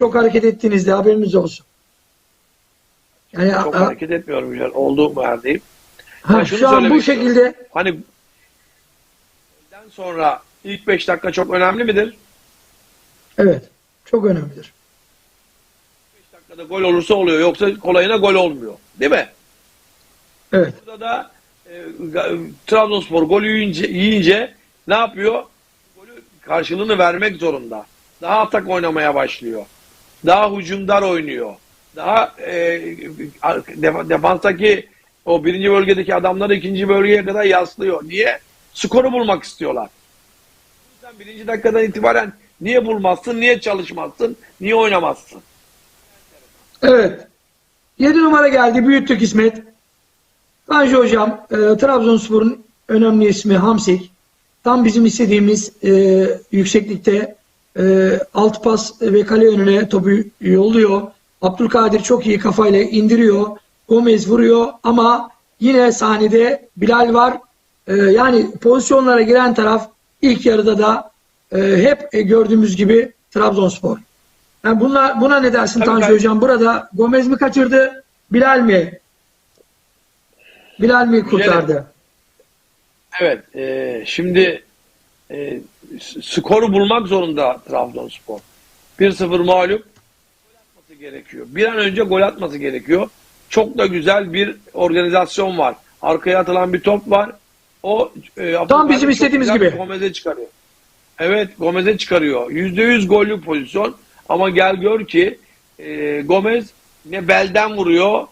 çok hareket ettiğinizde haberiniz olsun. Yani Çok a- hareket etmiyorum güzel. Olduğum yerdeyim. ha, şu an bu şekilde Hani sonra ilk 5 dakika çok önemli midir? evet çok önemlidir. 5 dakikada gol olursa oluyor. Yoksa kolayına gol olmuyor. Değil mi? Evet. Burada da e, Trabzonspor golü yiyince, yiyince ne yapıyor? Golü karşılığını vermek zorunda. Daha atak oynamaya başlıyor. Daha hücumdar oynuyor. Daha e, def- defanstaki o birinci bölgedeki adamları ikinci bölgeye kadar yaslıyor. Niye? Skoru bulmak istiyorlar. Sen birinci dakikadan itibaren niye bulmazsın, niye çalışmazsın, niye oynamazsın? Evet. 7 numara geldi. Büyüttük İsmet. Tanju Hocam, e, Trabzonspor'un önemli ismi Hamsik. Tam bizim istediğimiz e, yükseklikte e, alt pas ve kale önüne topu yolluyor. Abdülkadir çok iyi kafayla indiriyor. Gomez vuruyor ama yine sahnede Bilal var. E, yani pozisyonlara giren taraf ilk yarıda da e, hep e, gördüğümüz gibi Trabzonspor. Yani buna, buna ne dersin Tabii Tanju Hocam? Burada Gomez mi kaçırdı? Bilal mi? Bilal mi kurtardı? Evet, e, şimdi e, skoru bulmak zorunda Trabzonspor. 1-0 mağlup gol atması gerekiyor. Bir an önce gol atması gerekiyor. Çok da güzel bir organizasyon var. Arkaya atılan bir top var. O e, Abdülkadir bizim istediğimiz gibi. Gomez'e çıkarıyor. Evet, Gomez'e çıkarıyor. %100 gollük pozisyon. Ama gel gör ki e, Gomez ne belden vuruyor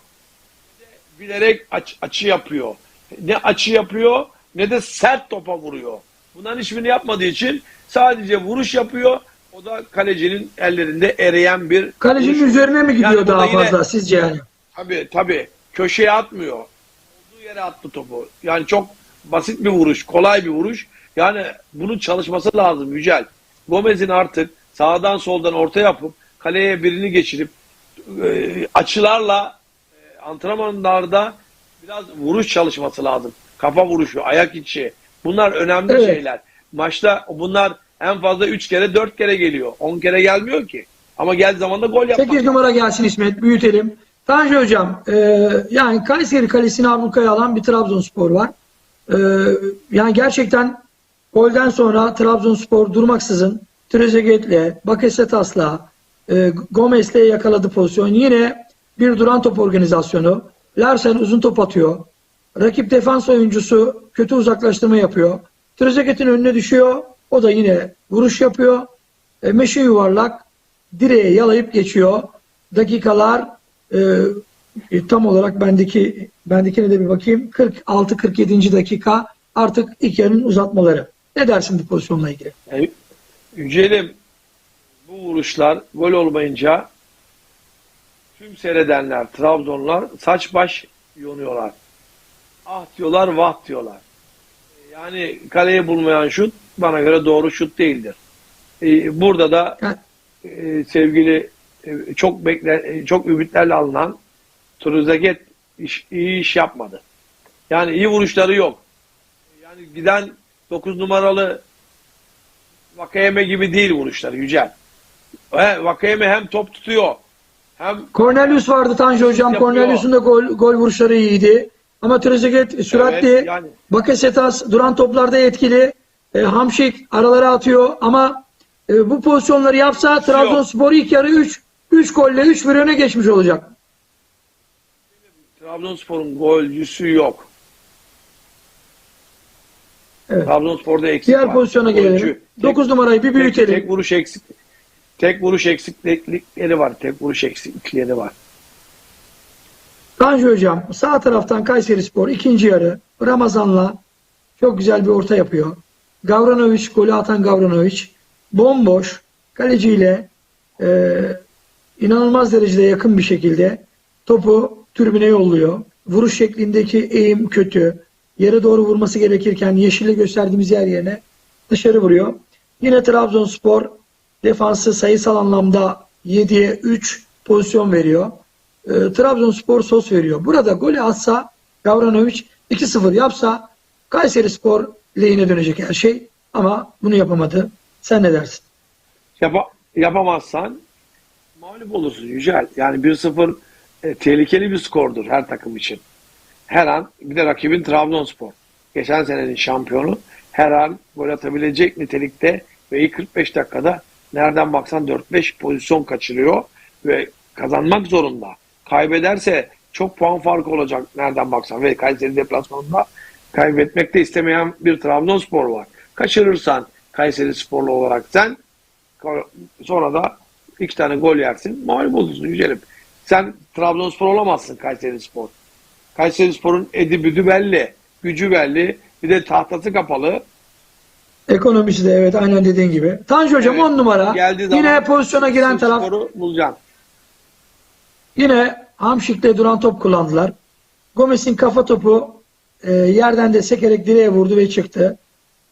bilerek aç- açı yapıyor. Ne açı yapıyor ne de sert topa vuruyor. Bunların hiçbirini yapmadığı için sadece vuruş yapıyor. O da kalecinin ellerinde eriyen bir Kalecinin vuruş. üzerine mi gidiyor Yani daha burada yine- fazla sizce yani? Tabii tabii. Köşeye atmıyor. Olduğu yere attı topu. Yani çok basit bir vuruş, kolay bir vuruş. Yani bunun çalışması lazım Yücel. Gomez'in artık sağdan soldan orta yapıp kaleye birini geçirip e, açılarla e, antrenmanlarda biraz vuruş çalışması lazım. Kafa vuruşu, ayak içi. Bunlar önemli Evet. şeyler. Maçta bunlar en fazla 3 kere 4 kere geliyor. 10 kere gelmiyor ki. Ama gel zamanda gol yapmak 8 numara gelsin İsmet. Büyütelim. Tanju Hocam, e, yani Kayseri Kalesi'ni ablukaya alan bir Trabzonspor var. E, yani gerçekten golden sonra Trabzonspor durmaksızın Trezeguet'le, Bakasetas'la, e, Gomez'le yakaladı pozisyon. Yine bir duran top organizasyonu. Larsen uzun top atıyor. Rakip defans oyuncusu kötü uzaklaştırma yapıyor. Trezeguet'in önüne düşüyor. O da yine vuruş yapıyor. E, meşe yuvarlak direğe yalayıp geçiyor. Dakikalar e, e, tam olarak bendeki bendekine de bir bakayım. 46-47. dakika artık ilk yarının uzatmaları. Ne dersin bu pozisyonla ilgili? Yani, Yücelim bu vuruşlar gol olmayınca tüm seyredenler, Trabzonlar saç baş yonuyorlar. Ah diyorlar, vah diyorlar. Yani kaleyi bulmayan şut bana göre doğru şut değildir. Ee, Burada da e, sevgili e, çok bekle e, çok ümitlerle alınan Truzaget iş, iyi iş yapmadı. Yani iyi vuruşları yok. Yani giden 9 numaralı Vakayeme gibi değil vuruşları Yücel. He, Vakayeme hem top tutuyor hem Cornelius vardı Tanju Hocam. Cornelius'un da gol, gol vuruşları iyiydi. Ama Trezeguet süratli. Evet, yani. Bakasetas duran toplarda etkili. E, Hamşik aralara atıyor ama e, bu pozisyonları yapsa Trabzonspor ilk yarı 3 3 golle 3 bir öne geçmiş olacak. Trabzonspor'un golcüsü yok. Evet. Trabzonspor'da eksik Diğer var. pozisyona Golcü. gelelim. Tek- 9 numarayı bir tek, büyütelim. tek vuruş eksik. Tek vuruş eksiklikleri var. Tek vuruş eksiklikleri var. Tanju Hocam sağ taraftan Kayseri Spor ikinci yarı Ramazan'la çok güzel bir orta yapıyor. Gavranovic golü atan Gavranovic bomboş kaleciyle e, inanılmaz derecede yakın bir şekilde topu tribüne yolluyor. Vuruş şeklindeki eğim kötü. Yere doğru vurması gerekirken yeşille gösterdiğimiz yer yerine dışarı vuruyor. Yine Trabzonspor defansı sayısal anlamda 7'ye 3 pozisyon veriyor. E, Trabzonspor sos veriyor. Burada golü atsa Gavranovic 2-0 yapsa Kayseri Spor lehine dönecek her şey. Ama bunu yapamadı. Sen ne dersin? Yapa- yapamazsan mağlup olursun Yücel. Yani 1-0 e, tehlikeli bir skordur her takım için. Her an bir de rakibin Trabzonspor. Geçen senenin şampiyonu her an gol atabilecek nitelikte ve ilk 45 dakikada nereden baksan 4-5 pozisyon kaçırıyor ve kazanmak zorunda. Kaybederse çok puan farkı olacak nereden baksan ve Kayseri deplasmanında kaybetmek de istemeyen bir Trabzonspor var. Kaçırırsan Kayseri sporlu olarak sen sonra da iki tane gol yersin. Mağlup olursun Yücel'im. Sen Trabzonspor olamazsın Kayseri Spor. Kayseri Spor'un edi büdü belli. Gücü belli. Bir de tahtası kapalı. Ekonomisi de evet aynen dediğin gibi. Tanju hocam Evet, 10 numara. geldiği zaman Yine pozisyona giren taraf Sporu bulacaksın. Yine Hamşik'te duran top kullandılar. Gomez'in kafa topu e, yerden de sekerek direğe vurdu ve çıktı.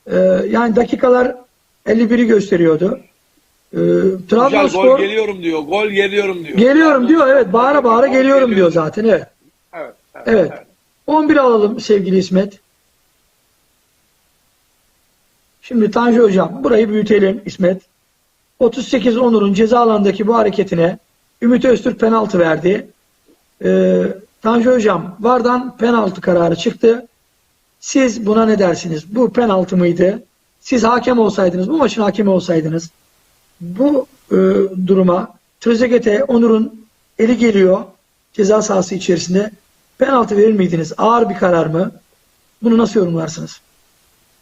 E, yani dakikalar 51'i gösteriyordu. E, Güzel gol Trabzonspor geliyorum diyor. Gol geliyorum diyor. geliyorum diyor. Evet bağıra bağıra Gol geliyorum diyor geliyor. zaten. Evet. Evet. Evet. Evet. evet. 11 alalım sevgili İsmet. Şimdi Tanju Hocam burayı büyütelim İsmet. 38 Onur'un ceza alanındaki bu hareketine Ümit Öztürk penaltı verdi. Ee, Tanju Hocam Vardan penaltı kararı çıktı. Siz buna ne dersiniz? Bu penaltı mıydı? Siz hakem olsaydınız, bu maçın hakemi olsaydınız bu e, duruma Trezeguet'e Onur'un eli geliyor ceza sahası içerisinde penaltı verir miydiniz? Ağır bir karar mı? Bunu nasıl yorumlarsınız?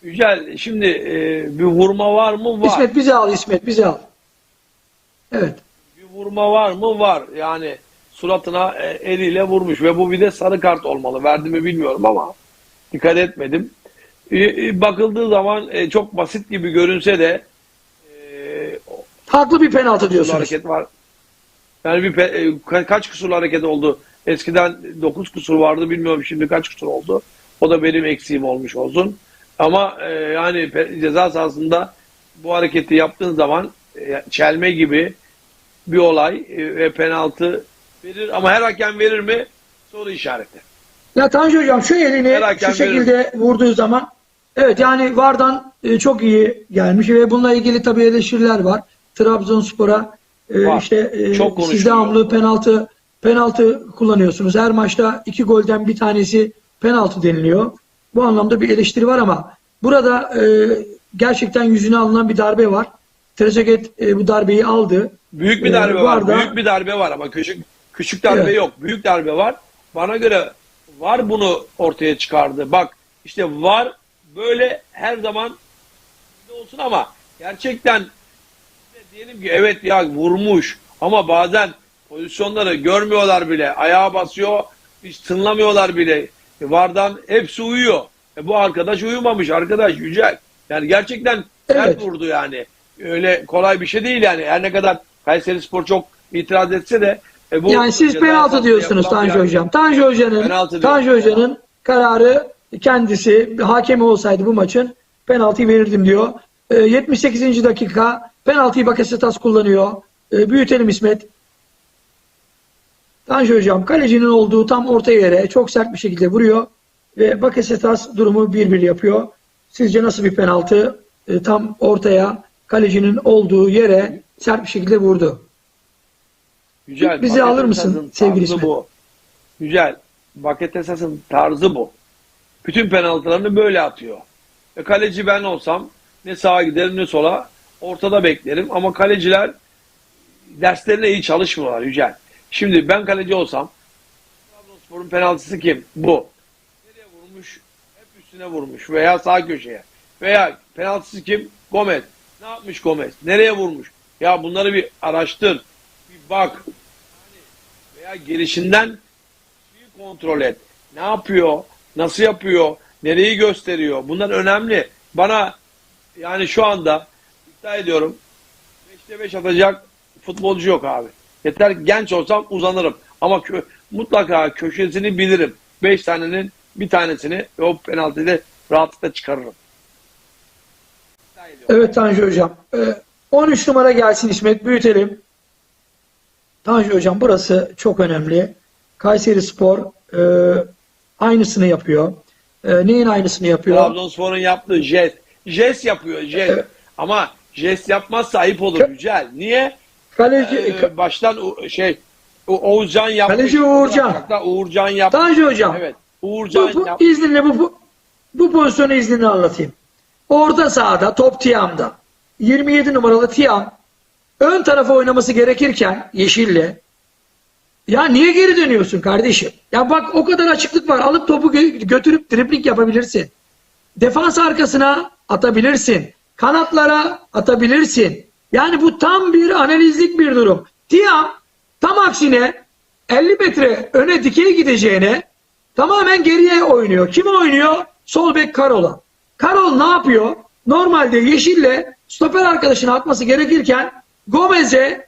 Yücel şimdi e, bir vurma var mı? Var. İsmet bizi al İsmet bizi al. Evet. Vurma var mı? Var. Yani suratına e, eliyle vurmuş ve bu bir de sarı kart olmalı. Verdi mi bilmiyorum ama dikkat etmedim. E, e, bakıldığı zaman çok basit gibi görünse de Haklı bir penaltı diyorsunuz. hareket var. Yani bir pe- kaç kusurlu hareket oldu? Eskiden 9 kusur vardı bilmiyorum şimdi kaç kusur oldu. O da benim eksiğim olmuş olsun. Ama e, yani ceza sahasında bu hareketi yaptığın zaman e, çelme gibi bir olay e, ve penaltı verir ama her hakem verir mi? Soru işareti. Ya Tanju Hocam şu elini Her şu şekilde vurduğu zaman evet yani Vardan e, çok iyi gelmiş ve bununla ilgili tabii eleştiriler var. Trabzonspor'a e, Var. işte e, Çok siz devamlı penaltı penaltı kullanıyorsunuz. Her maçta iki golden bir tanesi penaltı deniliyor. Bu anlamda bir eleştiri var ama burada e, gerçekten yüzüne alınan bir darbe var. Trezeguet e, bu darbeyi aldı. Büyük bir Ee, darbe bu var. arada- Büyük bir darbe var ama küçük küçük darbe Evet. yok. Büyük darbe var. Bana göre var bunu ortaya çıkardı. Bak işte var böyle her zaman olsun ama gerçekten diyelim ki evet ya vurmuş ama bazen pozisyonları görmüyorlar bile. Ayağa basıyor. Hiç tınlamıyorlar bile. E, Vardan hepsi uyuyor. E, bu arkadaş uyumamış. Arkadaş yücel. Yani gerçekten sert Evet. vurdu yani. Öyle kolay bir şey değil yani. Her ne kadar Kayseri Spor çok itiraz etse de e, bu Yani siz penaltı diyorsunuz Tanju bir- Hocam. Tanju Hoca'nın Tanju. Hoca'nın kararı kendisi hakemi olsaydı bu maçın penaltıyı verirdim diyor. Ee, 78. dakika penaltıyı Bakasetas kullanıyor. Ee, büyütelim İsmet. Tanju Hocam kalecinin olduğu tam orta yere çok sert bir şekilde vuruyor ve Bakasetas durumu 1-1 yapıyor. Sizce nasıl bir penaltı? Ee, tam ortaya kalecinin olduğu yere sert bir şekilde vurdu. Yücel, Bizi alır mısın sevgili İsmet? Bu. Yücel, Bakasetas'ın tarzı bu. Bütün penaltılarını böyle atıyor. E, kaleci ben olsam ne sağa giderim ne sola ortada beklerim ama kaleciler derslerine iyi çalışmıyorlar Yücel. Şimdi ben kaleci olsam Trabzonspor'un penaltısı kim? Bu. Nereye vurmuş? Hep üstüne vurmuş veya sağ köşeye. Veya penaltısı kim? Gomez. Ne yapmış Gomez? Nereye vurmuş? Ya bunları bir araştır. Bir bak. Veya gelişinden bir kontrol et. Ne yapıyor? Nasıl yapıyor? Nereyi gösteriyor? Bunlar önemli. Bana yani şu anda iddia ediyorum 5'te 5 atacak futbolcu yok abi. Yeter genç olsam uzanırım. Ama kö- mutlaka köşesini bilirim. 5 tanenin bir tanesini o penaltıyı da rahatlıkla çıkarırım. Ediyorum. Evet Tanju Hocam. Ee, 13 numara gelsin İsmet büyütelim. Tanju Hocam burası çok önemli. Kayseri Spor e, aynısını yapıyor. E, neyin aynısını yapıyor? Trabzonspor'un yaptığı jest. Jest yapıyor jest. Evet. Ama jest yapmazsa ayıp olur Kö- Yücel. Niye? Kaleci Ee, baştan şey Oğuzcan yapmış. Kaleci Uğurcan. Uğurcan yaptı. Tanju hocam. Evet. Uğurcan Bu, bu, yaptı. izninle bu, bu, bu pozisyonu izninle anlatayım. Orta sahada top Tiam'da. 27 numaralı Tiam ön tarafa oynaması gerekirken Yeşil'le ya niye geri dönüyorsun kardeşim? Ya bak o kadar açıklık var. Alıp topu gö- götürüp dribling yapabilirsin. Defans arkasına atabilirsin. Kanatlara atabilirsin. Yani bu tam bir analizlik bir durum. Tiam tam aksine 50 metre öne dikey gideceğine tamamen geriye oynuyor. Kim oynuyor? Sol bek Karol'a. Karol ne yapıyor? Normalde Yeşil'le stoper arkadaşına atması gerekirken Gomez'e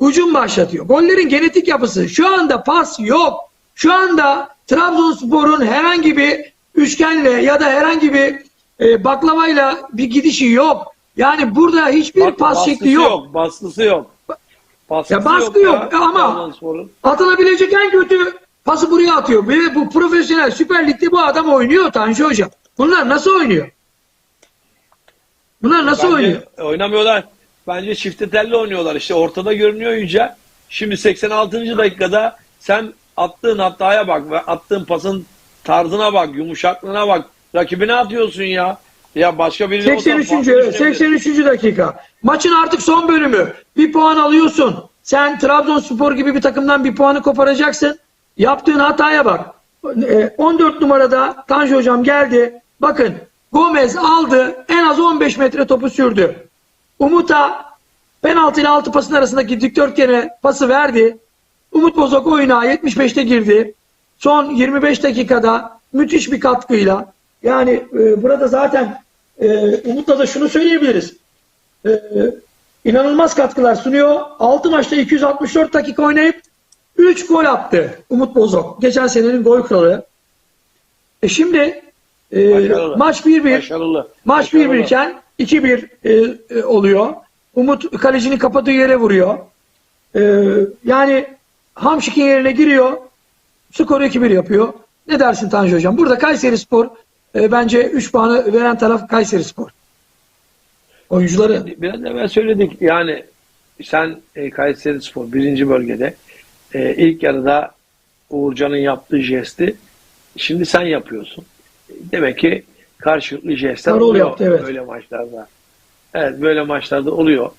hücum başlatıyor. Gollerin genetik yapısı. Şu anda pas yok. Şu anda Trabzonspor'un herhangi bir üçgenle ya da herhangi bir e, baklavayla bir gidişi yok. Yani burada hiçbir Bak, pas şekli yok. Baskısı yok. Baskısı Ya baskı yok ya ama-. Atılabilecek en kötü pası buraya atıyor. Ve bu profesyonel Süper Lig'de bu adam oynuyor Tanju Hocam. Bunlar nasıl oynuyor? Bunlar nasıl Bence oynuyor? Oynamıyorlar. Bence çifte telli oynuyorlar. İşte ortada görünüyor Yüce. Şimdi 86. dakikada sen attığın hataya bak ve attığın pasın tarzına bak, yumuşaklığına bak. Rakibine atıyorsun ya. Ya başka birini 83. olsa farklı düşünebilir. 83. dakika. Maçın artık son bölümü. Bir puan alıyorsun. Sen Trabzonspor gibi bir takımdan bir puanı koparacaksın. Yaptığın hataya bak. E, 14 numarada Tanju hocam geldi. Bakın Gomez aldı. En az 15 metre topu sürdü. Umut'a penaltı ile altı pasın arasındaki dikdörtgene pası verdi. Umut Bozok oyuna 75'te girdi. Son 25 dakikada müthiş bir katkıyla yani e, burada zaten e, Umut'la da şunu söyleyebiliriz. E, inanılmaz katkılar sunuyor. 6 maçta 264 dakika oynayıp 3 gol attı Umut Bozok. Geçen senenin gol kralı. E şimdi e, Başarılı. maç 1-1 Başarılı. Maç Başarılı. 1-1 iken 2-1 e, e, oluyor. Umut kalecinin kapattığı yere vuruyor. E, yani Hamşik'in yerine giriyor. Skoru 2-1 yapıyor. Ne dersin Tanju Hocam? Burada Kayseri Spor e, bence 3 puanı veren taraf Kayseri Spor. Oyuncuları. Biraz evvel söyledik yani sen e, Kayseri Spor birinci bölgede e, ilk yarıda Uğurcan'ın yaptığı jesti şimdi sen yapıyorsun. Demek ki karşılıklı jestler Karol oluyor yaptı, evet. böyle maçlarda. Evet böyle maçlarda oluyor.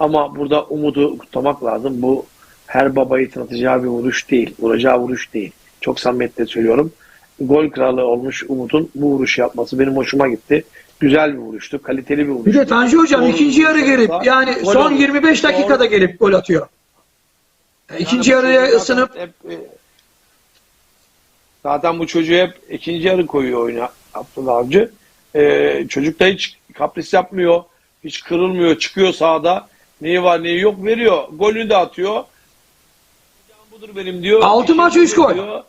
Ama burada umudu kutlamak lazım. Bu her babayı tanıtacağı bir vuruş değil. Vuracağı vuruş değil. Çok samimiyetle söylüyorum. Gol kralı olmuş Umut'un bu vuruşu yapması benim hoşuma gitti. Güzel bir vuruştu. Kaliteli bir vuruştu. Bir de Tanju Hocam Doğru ikinci yarı gelip yani son oldu. 25 dakikada Doğru. gelip gol atıyor. İkinci Yani bu yarıya ısınıp hep, e, zaten bu çocuğu hep ikinci yarı koyuyor oyuna Abdullah Avcı. E, çocuk da hiç kapris yapmıyor. Hiç kırılmıyor. Çıkıyor sahada. Neyi var neyi yok veriyor. Golünü de atıyor. Budur benim diyor. Altı İşim maç, üç budur gol. diyor.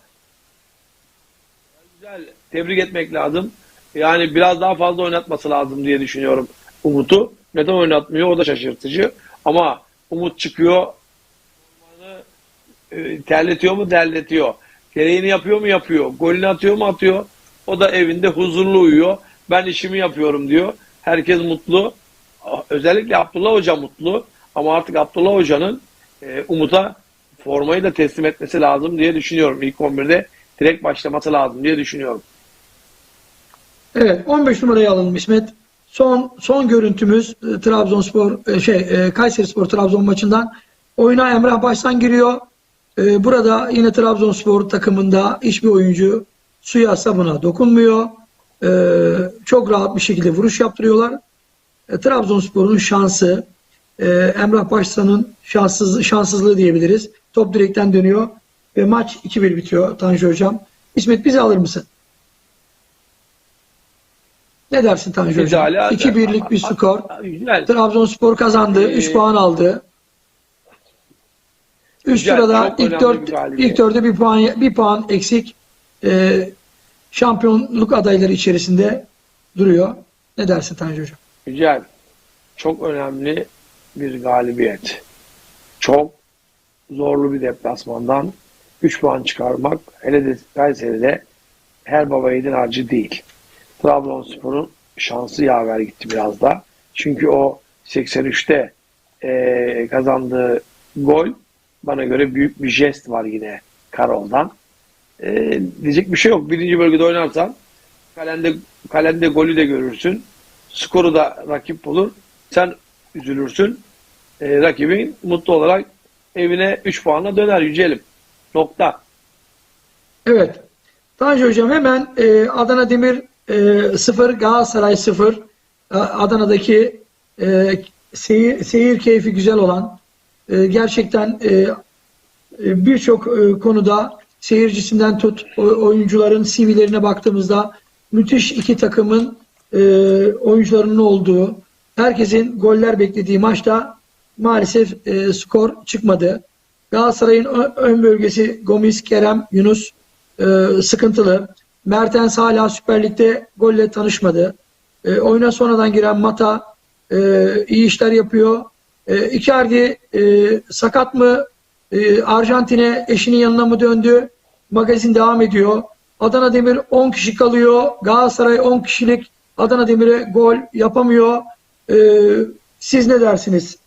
Güzel. Tebrik etmek lazım. Yani biraz daha fazla oynatması lazım diye düşünüyorum Umut'u. Neden oynatmıyor? O da şaşırtıcı. Ama Umut çıkıyor. E, terletiyor mu? Terletiyor. Gereğini yapıyor mu? Yapıyor. Golünü atıyor mu? Atıyor. O da evinde huzurlu uyuyor. Ben işimi yapıyorum diyor. Herkes mutlu. Özellikle Abdullah Hoca mutlu. Ama artık Abdullah Hoca'nın e, Umut'a formayı da teslim etmesi lazım diye düşünüyorum. İlk 11'de direkt başlaması lazım diye düşünüyorum. Evet 15 numarayı alalım İsmet. Son son görüntümüz e, Trabzonspor e, şey e, Kayserispor Trabzon maçından oyuna Emrah Baştan giriyor. E, burada yine Trabzonspor takımında hiçbir oyuncu suya sabuna dokunmuyor. E, çok rahat bir şekilde vuruş yaptırıyorlar. E, Trabzonspor'un şansı e, Emrah Baştan'ın şanssız, şanssızlığı diyebiliriz. Top direkten dönüyor ve maç 2-1 bitiyor Tanju Hocam. İsmet bizi alır mısın? Ne dersin Tanju Hocam? Güzel, hadi. 2-1'lik bir skor. Güzel. Trabzonspor kazandı. Ee, 3 puan aldı. Üst güzel, sırada ilk dört ilk dörde bir puan bir puan eksik. Ee, şampiyonluk adayları içerisinde duruyor. Ne dersin Tanju Hocam? Güzel. Çok önemli bir galibiyet. Çok zorlu bir deplasmandan 3 puan çıkarmak hele de Kayseri'de her baba yiğidin harcı değil. Trabzonspor'un şansı yaver gitti biraz da. Çünkü o 83'te eee, kazandığı gol bana göre büyük bir jest var yine Karol'dan. Ee, diyecek bir şey yok. Birinci bölgede oynarsan kalende, kalende golü de görürsün. Skoru da rakip bulur. Sen üzülürsün. Ee, rakibin mutlu olarak evine 3 puanla döner Yücelim. Nokta. Evet. Tanju Hocam hemen e, Adana Demir e, 0, Galatasaray 0. E, Adana'daki e, seyir, seyir keyfi güzel olan e, gerçekten e, e, birçok e, konuda seyircisinden tut oyuncuların CV'lerine baktığımızda müthiş iki takımın oyuncularının olduğu herkesin goller beklediği maçta maalesef skor çıkmadı. Galatasaray'ın ön bölgesi Gomis, Kerem, Yunus sıkıntılı. Mertens hala Süper Lig'de golle tanışmadı. E, oyuna sonradan giren Mata e, iyi işler yapıyor. E, Icardi e, sakat mı? E, Arjantin'e eşinin yanına mı döndü? Magazin devam ediyor. Adana Demir 10 kişi kalıyor. Galatasaray 10 kişilik Adana Demir'e gol yapamıyor. E, siz ne dersiniz?